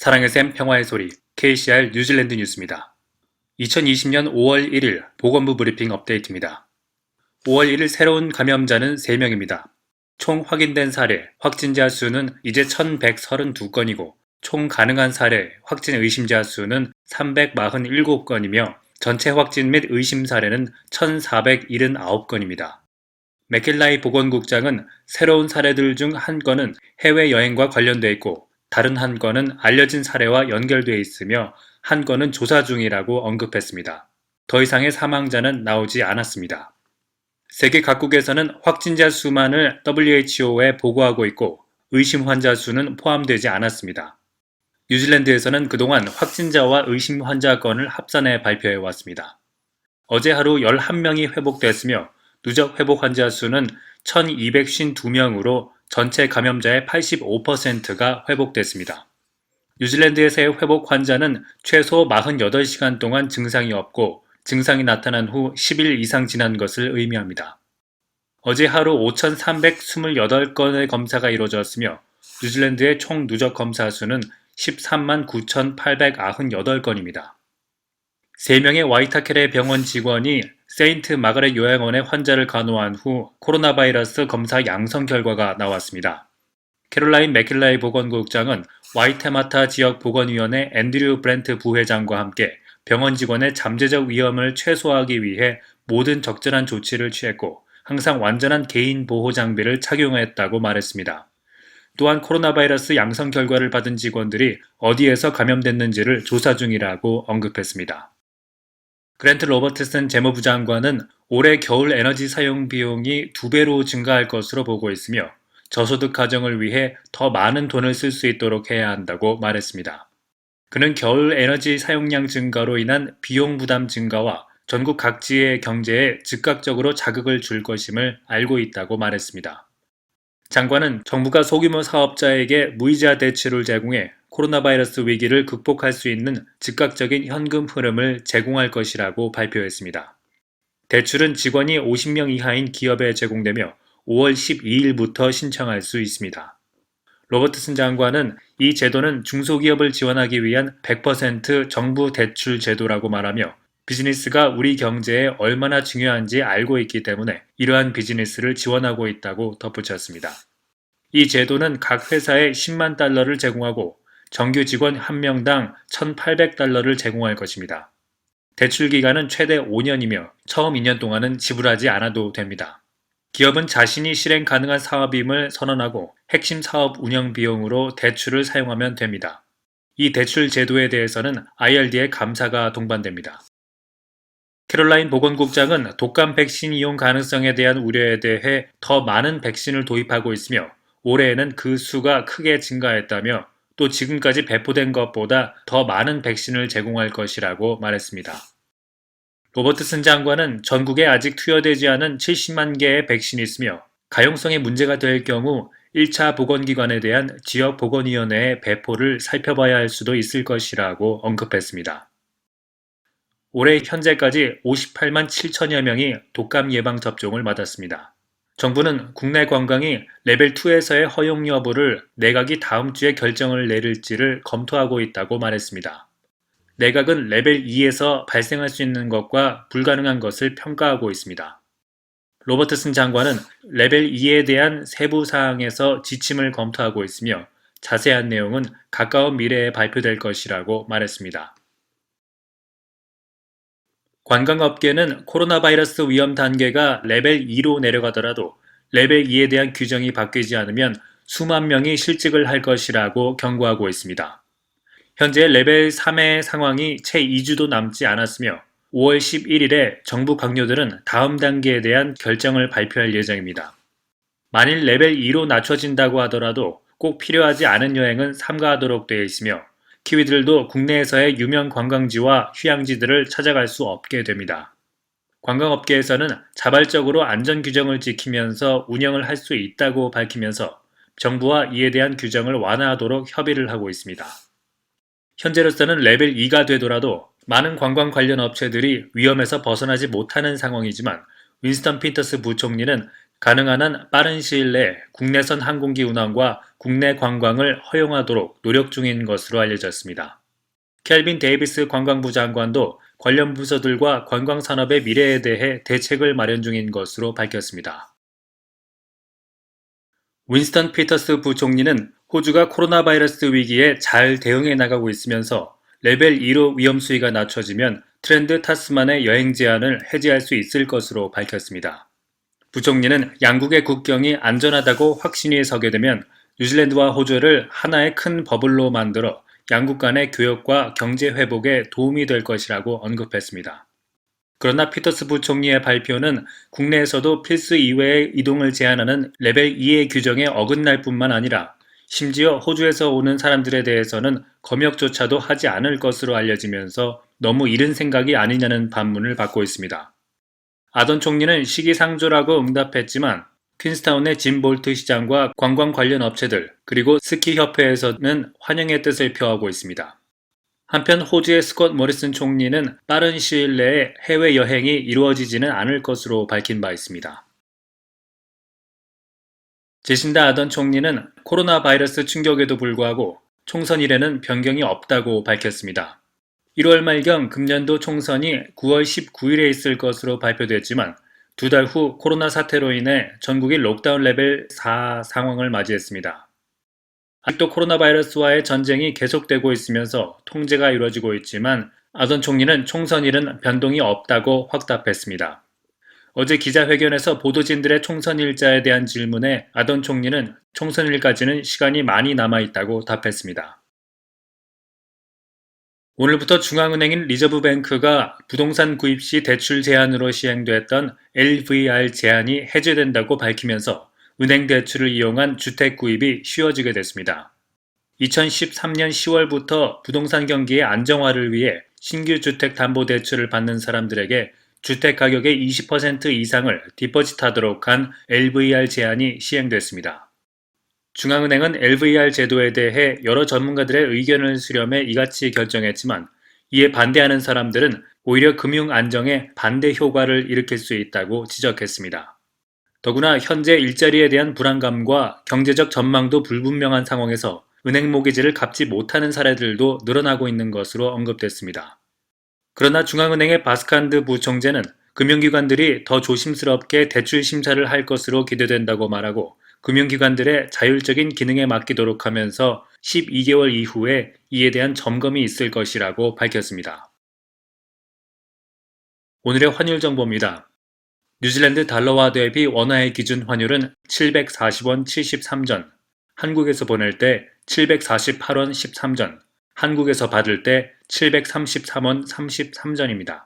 사랑의 샘 평화의 소리 KCR 뉴질랜드 뉴스입니다. 2020년 5월 1일 보건부 브리핑 업데이트입니다. 5월 1일 새로운 감염자는 3명입니다. 총 확인된 사례, 확진자 수는 이제 1132건이고 총 가능한 사례, 확진 의심자 수는 347건이며 전체 확진 및 의심 사례는 1479건입니다. 맥켈라이 보건국장은 새로운 사례들 중 한 건은 해외여행과 관련돼 있고 다른 한 건은 알려진 사례와 연결돼 있으며 한 건은 조사 중이라고 언급했습니다. 더 이상의 사망자는 나오지 않았습니다. 세계 각국에서는 확진자 수만을 WHO에 보고하고 있고 의심 환자 수는 포함되지 않았습니다. 뉴질랜드에서는 그동안 확진자와 의심 환자 건을 합산해 발표해 왔습니다. 어제 하루 11명이 회복됐으며 누적 회복 환자 수는 1252명으로 전체 감염자의 85%가 회복됐습니다. 뉴질랜드에서의 회복 환자는 최소 48시간 동안 증상이 없고 증상이 나타난 후 10일 이상 지난 것을 의미합니다. 어제 하루 5,328건의 검사가 이루어졌으며 뉴질랜드의 총 누적 검사 수는 13만 9,898건입니다. 3명의 와이타켈의 병원 직원이 세인트 마가렛 요양원의 환자를 간호한 후 코로나 바이러스 검사 양성 결과가 나왔습니다. 캐롤라인 맥킬라이 보건국장은 와이테마타 지역 보건위원회 앤드류 브렌트 부회장과 함께 병원 직원의 잠재적 위험을 최소화하기 위해 모든 적절한 조치를 취했고 항상 완전한 개인 보호 장비를 착용했다고 말했습니다. 또한 코로나 바이러스 양성 결과를 받은 직원들이 어디에서 감염됐는지를 조사 중이라고 언급했습니다. 그랜트 로버트슨 재무부 장관은 올해 겨울 에너지 사용 비용이 두 배로 증가할 것으로 보고 있으며 저소득 가정을 위해 더 많은 돈을 쓸 수 있도록 해야 한다고 말했습니다. 그는 겨울 에너지 사용량 증가로 인한 비용 부담 증가와 전국 각지의 경제에 즉각적으로 자극을 줄 것임을 알고 있다고 말했습니다. 장관은 정부가 소규모 사업자에게 무이자 대출을 제공해 코로나 바이러스 위기를 극복할 수 있는 즉각적인 현금 흐름을 제공할 것이라고 발표했습니다. 대출은 직원이 50명 이하인 기업에 제공되며 5월 12일부터 신청할 수 있습니다. 로버트슨 장관은 이 제도는 중소기업을 지원하기 위한 100% 정부 대출 제도라고 말하며 비즈니스가 우리 경제에 얼마나 중요한지 알고 있기 때문에 이러한 비즈니스를 지원하고 있다고 덧붙였습니다. 이 제도는 각 회사에 10만 달러를 제공하고 정규 직원 1명당 1,800달러를 제공할 것입니다. 대출 기간은 최대 5년이며 처음 2년 동안은 지불하지 않아도 됩니다. 기업은 자신이 실행 가능한 사업임을 선언하고 핵심 사업 운영 비용으로 대출을 사용하면 됩니다. 이 대출 제도에 대해서는 IRD의 감사가 동반됩니다. 캐롤라인 보건국장은 독감 백신 이용 가능성에 대한 우려에 대해 더 많은 백신을 도입하고 있으며 올해에는 그 수가 크게 증가했다며 또 지금까지 배포된 것보다 더 많은 백신을 제공할 것이라고 말했습니다. 로버트슨 장관은 전국에 아직 투여되지 않은 70만 개의 백신이 있으며 가용성에 문제가 될 경우 1차 보건기관에 대한 지역 보건위원회의 배포를 살펴봐야 할 수도 있을 것이라고 언급했습니다. 올해 현재까지 58만 7천여 명이 독감 예방 접종을 맞았습니다. 정부는 국내 관광이 레벨 2에서의 허용 여부를 내각이 다음 주에 결정을 내릴지를 검토하고 있다고 말했습니다. 내각은 레벨 2에서 발생할 수 있는 것과 불가능한 것을 평가하고 있습니다. 로버트슨 장관은 레벨 2에 대한 세부 사항에서 지침을 검토하고 있으며 자세한 내용은 가까운 미래에 발표될 것이라고 말했습니다. 관광업계는 코로나 바이러스 위험 단계가 레벨 2로 내려가더라도 레벨 2에 대한 규정이 바뀌지 않으면 수만 명이 실직을 할 것이라고 경고하고 있습니다. 현재 레벨 3의 상황이 채 2주도 남지 않았으며 5월 11일에 정부 강요들은 다음 단계에 대한 결정을 발표할 예정입니다. 만일 레벨 2로 낮춰진다고 하더라도 꼭 필요하지 않은 여행은 삼가하도록 되어 있으며 키위들도 국내에서의 유명 관광지와 휴양지들을 찾아갈 수 없게 됩니다. 관광업계에서는 자발적으로 안전 규정을 지키면서 운영을 할 수 있다고 밝히면서 정부와 이에 대한 규정을 완화하도록 협의를 하고 있습니다. 현재로서는 레벨 2가 되더라도 많은 관광 관련 업체들이 위험에서 벗어나지 못하는 상황이지만 윈스턴 핀터스 부총리는 가능한 한 빠른 시일 내에 국내선 항공기 운항과 국내 관광을 허용하도록 노력 중인 것으로 알려졌습니다. 켈빈 데이비스 관광부 장관도 관련 부서들과 관광산업의 미래에 대해 대책을 마련 중인 것으로 밝혔습니다. 윈스턴 피터스 부총리는 호주가 코로나 바이러스 위기에 잘 대응해 나가고 있으면서 레벨 2로 위험 수위가 낮춰지면 트렌드 타스만의 여행 제한을 해제할 수 있을 것으로 밝혔습니다. 부총리는 양국의 국경이 안전하다고 확신이 서게 되면 뉴질랜드와 호주를 하나의 큰 버블로 만들어 양국 간의 교역과 경제 회복에 도움이 될 것이라고 언급했습니다. 그러나 피터스 부총리의 발표는 국내에서도 필수 이외의 이동을 제한하는 레벨 2의 규정에 어긋날 뿐만 아니라 심지어 호주에서 오는 사람들에 대해서는 검역조차도 하지 않을 것으로 알려지면서 너무 이른 생각이 아니냐는 반문을 받고 있습니다. 아던 총리는 시기상조라고 응답했지만 퀸스타운의 짐 볼트 시장과 관광 관련 업체들 그리고 스키 협회에서는 환영의 뜻을 표하고 있습니다. 한편 호주의 스콧 모리슨 총리는 빠른 시일 내에 해외 여행이 이루어지지는 않을 것으로 밝힌 바 있습니다. 제신다 아던 총리는 코로나 바이러스 충격에도 불구하고 총선 일에는 변경이 없다고 밝혔습니다. 1월 말경 금년도 총선이 9월 19일에 있을 것으로 발표됐지만 두 달 후 코로나 사태로 인해 전국이 록다운 레벨 4 상황을 맞이했습니다. 아직도 코로나 바이러스와의 전쟁이 계속되고 있으면서 통제가 이루어지고 있지만 아던 총리는 총선일은 변동이 없다고 확답했습니다. 어제 기자회견에서 보도진들의 총선 일자에 대한 질문에 아던 총리는 총선일까지는 시간이 많이 남아 있다고 답했습니다. 오늘부터 중앙은행인 리저브뱅크가 부동산 구입 시 대출 제한으로 시행됐던 LVR 제한이 해제된다고 밝히면서 은행 대출을 이용한 주택 구입이 쉬워지게 됐습니다. 2013년 10월부터 부동산 경기의 안정화를 위해 신규 주택 담보 대출을 받는 사람들에게 주택 가격의 20% 이상을 디퍼짓하도록 한 LVR 제한이 시행됐습니다. 중앙은행은 LVR 제도에 대해 여러 전문가들의 의견을 수렴해 이같이 결정했지만 이에 반대하는 사람들은 오히려 금융 안정에 반대 효과를 일으킬 수 있다고 지적했습니다. 더구나 현재 일자리에 대한 불안감과 경제적 전망도 불분명한 상황에서 은행 모기지를 갚지 못하는 사례들도 늘어나고 있는 것으로 언급됐습니다. 그러나 중앙은행의 바스칸드 부총재는 금융기관들이 더 조심스럽게 대출 심사를 할 것으로 기대된다고 말하고 금융기관들의 자율적인 기능에 맡기도록 하면서 12개월 이후에 이에 대한 점검이 있을 것이라고 밝혔습니다. 오늘의 환율 정보입니다. 뉴질랜드 달러화 대비 원화의 기준 환율은 740원 73전, 한국에서 보낼 때 748원 13전, 한국에서 받을 때 733원 33전입니다.